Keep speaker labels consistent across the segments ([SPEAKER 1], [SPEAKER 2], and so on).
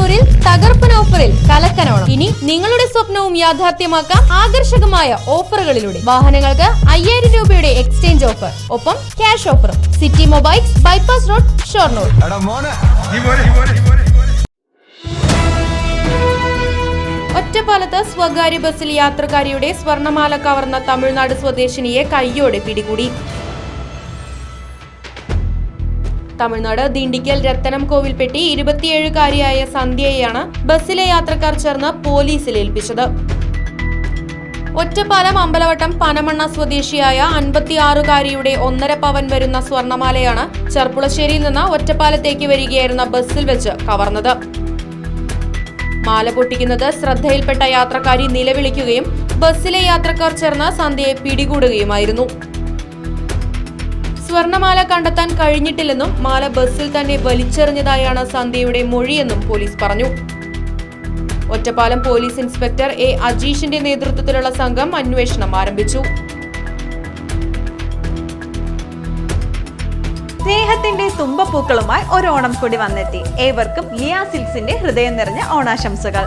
[SPEAKER 1] ഷൊർണൂരിൽ തകർപ്പൻ ഓഫറിൽ കലക്കനോണം. ഇനി നിങ്ങളുടെ സ്വപ്നവും യാഥാർത്ഥ്യമാക്കാം ആകർഷകമായ ഓഫറുകളിലൂടെ. വാഹനങ്ങൾക്ക് അയ്യായിരം രൂപയുടെ എക്സ്ചേഞ്ച് ഓഫർ. ഒപ്പം ക്യാഷ് ഓഫറും. City Mobiles bypass road Shoranur. ഒറ്റപ്പാലത്ത് സ്വകാര്യ ബസ്സിൽ യാത്രക്കാരിയുടെ സ്വർണമാല കവർന്ന തമിഴ്നാട് സ്വദേശിനിയെ കയ്യോടെ പിടികൂടി. തമിഴ്നാട് ദിണ്ടിക്കൽ രത്തനം കോവിൽപ്പെട്ടി ഇരുപത്തിയേഴുകാരിയായ സന്ധ്യയെയാണ് ബസ്സിലെ യാത്രക്കാർ ചേർന്ന് പോലീസിൽ ഏൽപ്പിച്ചത്. ഒറ്റപ്പാലം അമ്പലവട്ടം പനമണ്ണ സ്വദേശിയായ അൻപത്തിയാറുകാരിയുടെ ഒന്നര പവൻ വരുന്ന സ്വർണമാലയാണ് ചെർപ്പുളശ്ശേരിയിൽ നിന്ന് ഒറ്റപ്പാലത്തേക്ക് വരികയായിരുന്ന ബസ്സിൽ വെച്ച് കവർന്നത്. മാല പൊട്ടിക്കുന്നത് ശ്രദ്ധയിൽപ്പെട്ട യാത്രക്കാരി നിലവിളിക്കുകയും ബസ്സിലെ യാത്രക്കാർ ചേർന്ന് സന്ധ്യയെ പിടികൂടുകയുമായിരുന്നു. സ്വർണമാല കണ്ടെത്താൻ കഴിഞ്ഞിട്ടില്ലെന്നും മാല ബസ്സിൽ തന്നെ വലിച്ചെറിഞ്ഞതായാണ് സന്ധ്യയുടെ മൊഴിയെന്നും പോലീസ് പറഞ്ഞു. ഒറ്റപ്പാലം പോലീസ് ഇൻസ്പെക്ടർ എ അജീഷിന്റെ നേതൃത്വത്തിലുള്ള സംഘം അന്വേഷണം ആരംഭിച്ചു.
[SPEAKER 2] സ്നേഹത്തിന്റെ തുമ്പപ്പൂക്കളുമായി ഒരു ഓണം കൂടി വന്നെത്തി. ഏവർക്കും ലിയാസിൽസിന്റെ ഹൃദയം നിറഞ്ഞ ഓണാശംസകൾ.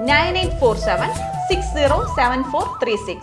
[SPEAKER 2] Nine eight four seven six zero seven four three six.